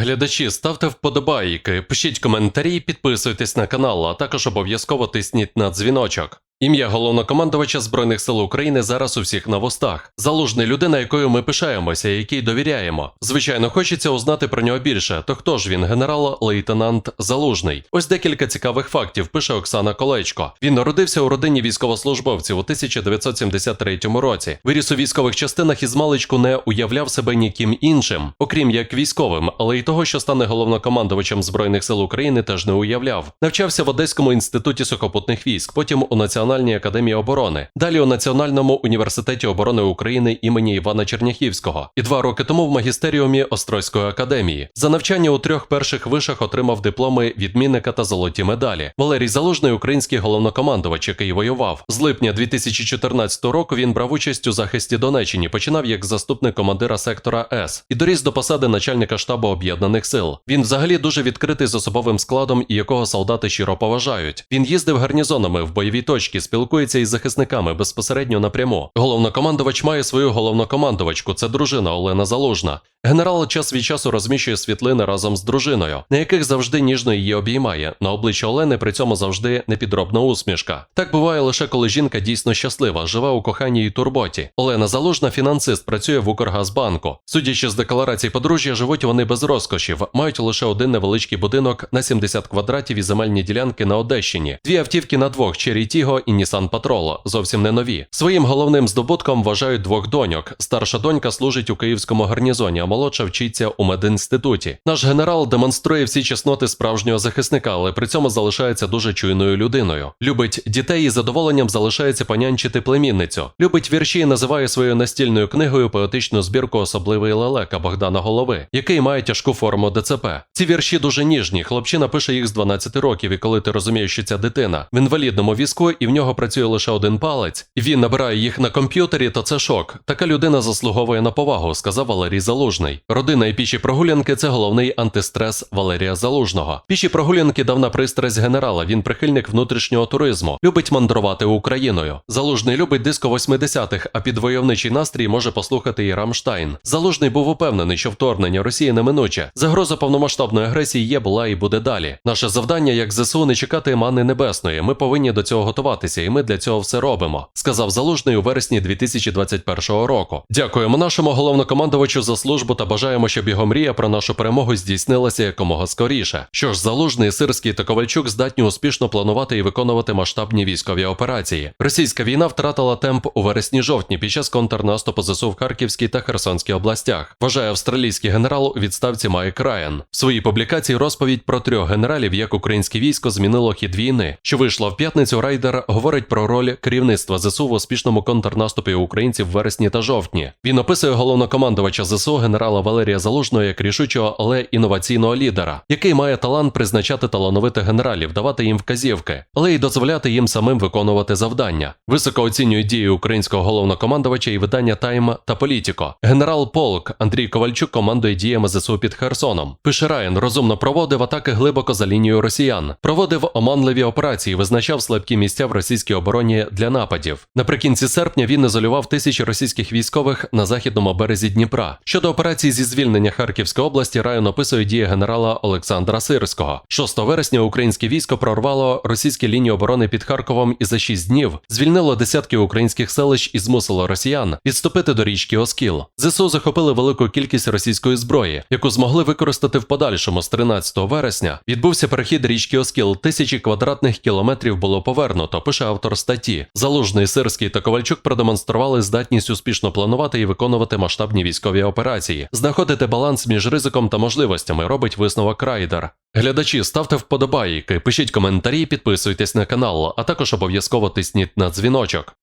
Глядачі, ставте вподобайки, пишіть коментарі, підписуйтесь на канал, а також обов'язково тисніть на дзвіночок. Ім'я головнокомандувача Збройних сил України зараз у всіх на вустах. Залужний людина, якою ми пишаємося, якій довіряємо. Звичайно, хочеться узнати про нього більше. То хто ж він, генерал-лейтенант Залужний? Ось декілька цікавих фактів. Пише Оксана Колечко. Він народився у родині військовослужбовців у 1973 році. Виріс у військових частинах і з маличку не уявляв себе ніким іншим, окрім як військовим, але й того, що стане головнокомандувачем Збройних сил України, теж не уявляв. Навчався в Одеському інституті сухопутних військ, потім у Національній академії оборони, далі у Національному університеті оборони України імені Івана Черняхівського, і два роки тому в магістеріумі Острозької академії. За навчання у трьох перших вишах отримав дипломи відмінника та золоті медалі. Валерій Залужний, український головнокомандувач, який воював. З липня 2014 року він брав участь у захисті Донеччині, починав як заступник командира сектора С і доріс до посади начальника штабу об'єднаних сил. Він взагалі дуже відкритий з особовим складом, і якого солдати щиро поважають. Він їздив гарнізонами в бойові спілкується із захисниками безпосередньо напряму. Головнокомандувач має свою головнокомандувачку. Це дружина Олена Залужна. Генерал час від часу розміщує світлини разом з дружиною, на яких завжди ніжно її обіймає. На обличчі Олени при цьому завжди непідробна усмішка. Так буває лише коли жінка дійсно щаслива, живе у коханні і турботі. Олена Залужна, фінансист, працює в Укргазбанку. Судячи з декларацій подружжя, живуть вони без розкошів, мають лише один невеличкий будинок на 70 квадратів і земельні ділянки на Одещині. Дві автівки на двох Cherry Tiggo і Nissan Patrol, зовсім не нові. Своїм головним здобутком вважають двох доньок. Старша донька служить у київському гарнізоні, молодша вчиться у медінституті. Наш генерал демонструє всі чесноти справжнього захисника, але при цьому залишається дуже чуйною людиною. Любить дітей і задоволенням залишається понянчити племінницю. Любить вірші і називає своєю настільною книгою поетичну збірку Особливий лелека Богдана Голови, який має тяжку форму ДЦП. Ці вірші дуже ніжні. Хлопчина пише їх з 12 років, і коли ти розумієш, що ця дитина в інвалідному візку і в нього працює лише один палець, і він набирає їх на комп'ютері, то це шок. Така людина заслуговує на повагу, сказав Валерій Залужний. Родина і піші прогулянки це головний антистрес Валерія Залужного. Піші прогулянки давна пристрасть генерала. Він прихильник внутрішнього туризму, любить мандрувати Україною. Залужний любить диско 80-х, а під войовничий настрій може послухати і Рамштайн. Залужний був упевнений, що вторгнення Росії неминуче. Загроза повномасштабної агресії є, була і буде далі. Наше завдання як ЗСУ не чекати мани небесної. Ми повинні до цього готуватися, і ми для цього все робимо, сказав Залужний у вересні 2021 року. Дякуємо нашому головнокомандувачу за службу та бажаємо, щоб його мрія про нашу перемогу здійснилася якомога скоріше. Що ж, Залужний, Сирський та Ковальчук здатні успішно планувати і виконувати масштабні військові операції. Російська війна втратила темп у вересні-жовтні під час контрнаступу ЗСУ в Харківській та Херсонській областях. Вважає австралійський генерал у відставці Майк Райан. В своїй публікації розповідь про трьох генералів, як українське військо змінило хід війни, що вийшла в п'ятницю. Райдер говорить про роль керівництва ЗСУ в успішному контрнаступі українців в вересні та жовтні. Він описує головнокомандувача ЗСУ генерала Валерія Залужного як рішучого, але інноваційного лідера, який має талант призначати талановитих генералів, давати їм вказівки, але й дозволяти їм самим виконувати завдання. Високо оцінюють дії українського головнокомандувача і видання Тайм та Політіко. Генерал Полк Андрій Ковальчук командує діями ЗСУ під Херсоном. Пише Райан розумно проводив атаки глибоко за лінією росіян, проводив оманливі операції, визначав слабкі місця в російській обороні для нападів. Наприкінці серпня він ізолював тисячі російських військових на західному березі Дніпра. Щодо операції зі звільнення Харківської області, Райан описує дії генерала Олександра Сирського. 6 вересня українське військо прорвало російські лінії оборони під Харковом і за 6 днів звільнило десятки українських селищ і змусило росіян відступити до річки Оскіл. ЗСУ захопили велику кількість російської зброї, яку змогли використати в подальшому з 13 вересня. Відбувся перехід річки Оскіл. Тисячі квадратних кілометрів було повернуто. Пише автор статті. Залужний Сирський та Ковальчук продемонстрували здатність успішно планувати і виконувати масштабні військові операції, знаходити баланс між ризиком та можливостями. Робить висновок Райдер. Глядачі, ставте вподобайки, пишіть коментарі, підписуйтесь на канал, а також обов'язково тисніть на дзвіночок.